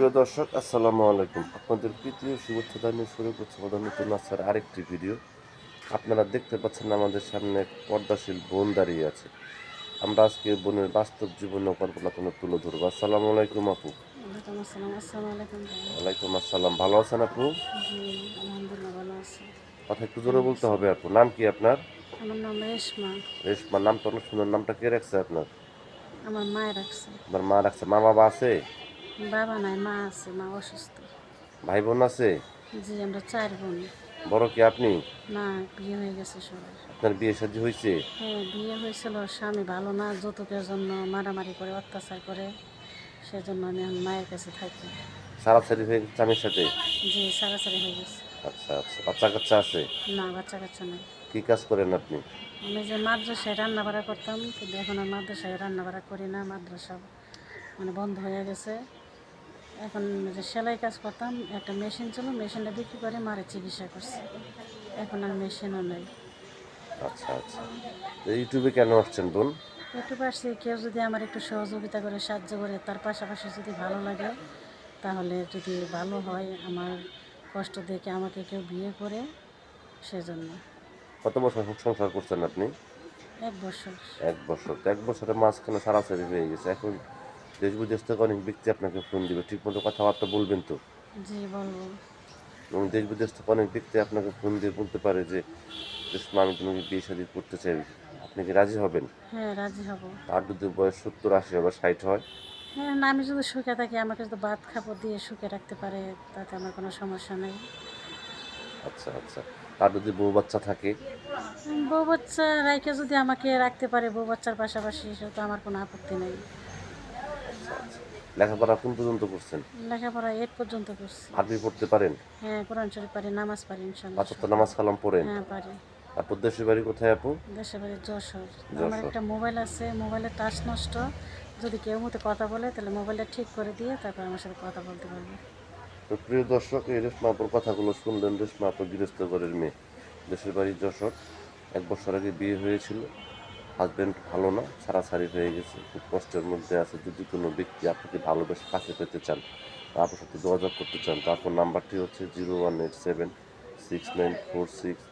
প্রিয় দর্শক আসসালামু আলাইকুম। আপনাদের তৃতীয় শুভেচ্ছা জানিয়ে শুরু করছে আমাদের নতুন আসার আরেকটি ভিডিও। আপনারা দেখতে পাচ্ছেন আমাদের সামনে এক পর্দাশীল বোন দাঁড়িয়ে আছে। আমরা আজকে বোনের বাস্তব জীবন কল্পনা কোনো তুলে ধরবো। আসসালামু আলাইকুম আপু। ওয়ালাইকুম আসসালাম ভালো আছেন আপু? কথা একটু জোরে বলতে হবে আপু। নাম কি আপনার? আমার নাম রেশমা। রেশমা নামটা অনেক সুন্দর। নামটা কে রাখছে আপনার? আমার মায়ের রাখছে। আপনার মা রাখছে। মা বাবা আছে? বাবা নাই মা আছে মা অসুস্থ। ভাই বোন আছে? জি আমরা চার বোন। বড় কি আপনি? না বিয়ে হয়ে গেছে সবার আপনার বিয়ে শাদী হয়েছে হ্যাঁ বিয়ে হয়েছিল স্বামী ভালো না যৌতুকের জন্য মারামারি করে অত্যাচার করে। সেজন্য আমি এখন মায়ের কাছে থাকি। সারাসারি হয়ে গেছে স্বামীর সাথে? জি সারাসারি হয়ে গেছে। আচ্ছা আচ্ছা বাচ্চা কাচ্চা আছে? না বাচ্চা কাচ্চা নেই। কি কাজ করেন আপনি? আমি যে মাদ্রাসায় রান্না বাড়া করতাম কিন্তু এখন আর মাদ্রাসায় রান্না বাড়া করি না মাদ্রাসা মানে বন্ধ হয়ে গেছে। এখন যে সেলাই কাজ করতাম একটা মেশিন ছিল মেশিনটা বিক্রি করে মারে চিকিৎসা করছে। এখন আর মেশিনও নেই। আচ্ছা আচ্ছা। ইউটিউবে কেন আসছেন বোন? একটু পারছি কেউ যদি আমার একটু সহযোগিতা করে সাহায্য করে তার পাশাপাশি যদি ভালো লাগে তাহলে যদি ভালো হয় আমার কষ্ট দেখে আমাকে কেউ বিয়ে করে সেজন্য। কত বছর সংসার করছেন আপনি? এক বছর। এক বছর। এক বছরের মাঝখানে সারাসারি হয়ে গেছে এখন দেশ বিদেশ থেকে অনেক ব্যক্তি আপনাকে ফোন দিবে। ঠিক মতো কথাবার্তা বলবেন তো? জি বলব। এবং দেশ বিদেশ থেকে অনেক ব্যক্তি আপনাকে ফোন দিয়ে বলতে পারে যে আমি তোমাকে বিয়ে শাদী করতে চাই। আপনি কি রাজি হবেন? হ্যাঁ রাজি হব। আর যদি বয়স সত্তর আশি বা ষাট হয়? হ্যাঁ না আমি যদি সুখে থাকি আমাকে যদি ভাত খাব দিয়ে সুখে রাখতে পারে তাতে আমার কোনো সমস্যা নেই। আচ্ছা আচ্ছা। আর যদি বউ বাচ্চা থাকে? বউ বাচ্চা রাইকে যদি আমাকে রাখতে পারে বউ বাচ্চার পাশাপাশি সেটা তো আমার কোনো আপত্তি নেই। লেখাপড়া কোন পর্যন্ত করছেন? লেখাপড়া এইট পর্যন্ত করছি। আরবি পড়তে পারেন? হ্যাঁ কোরআন শরীফ পারি নামাজ পারি ইনশাল্লাহ পাঁচ ওয়াক্ত নামাজ কালাম পড়েন? হ্যাঁ পারি। তারপর দেশের বাড়ি কোথায় আপু? দেশের বাড়ি যশোর। আমার একটা মোবাইল আছে মোবাইলের টাচ নষ্ট। যদি কেউ মতো কথা বলে তাহলে মোবাইলটা ঠিক করে দিয়ে তারপর আমার সাথে কথা বলতে পারবে। তো প্রিয় দর্শক এই রেশমাপুর কথাগুলো শুনলেন রেশমাপুর গৃহস্থ ঘরের মেয়ে। দেশের বাড়ি যশোর। এক বছর আগে বিয়ে হয়েছিল। হাজব্যান্ড ভালো না, ছাড়াছাড়ি হয়ে গেছে, খুব কষ্টের মধ্যে আছে। যদি কোনো ব্যক্তি আপনাকে ভালোবেসে কাছে পেতে চান আপনার সাথে যোগাযোগ করতে চান, তারপর নাম্বারটি হচ্ছে zero one eight seven six nine four six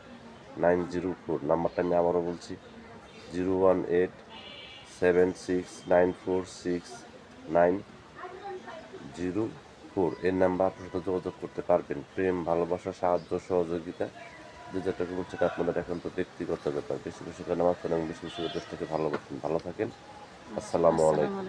nine zero four. নাম্বারটা আমি আবারও বলছি, zero one eight seven six nine four six nine zero four. এর নাম্বার আপনার সাথে যোগাযোগ করতে পারবেন। প্রেম, ভালোবাসা, সাহায্য, সহযোগিতা যে যেটা বলছে আপনাদের এখন তো ব্যক্তিগত ব্যাপার। বেশি বেশি করে নামাজ পড়েন এবং বেশি বেশি করে দেশ থেকে ভালো থাকেন। আসসালামু আলাইকুম।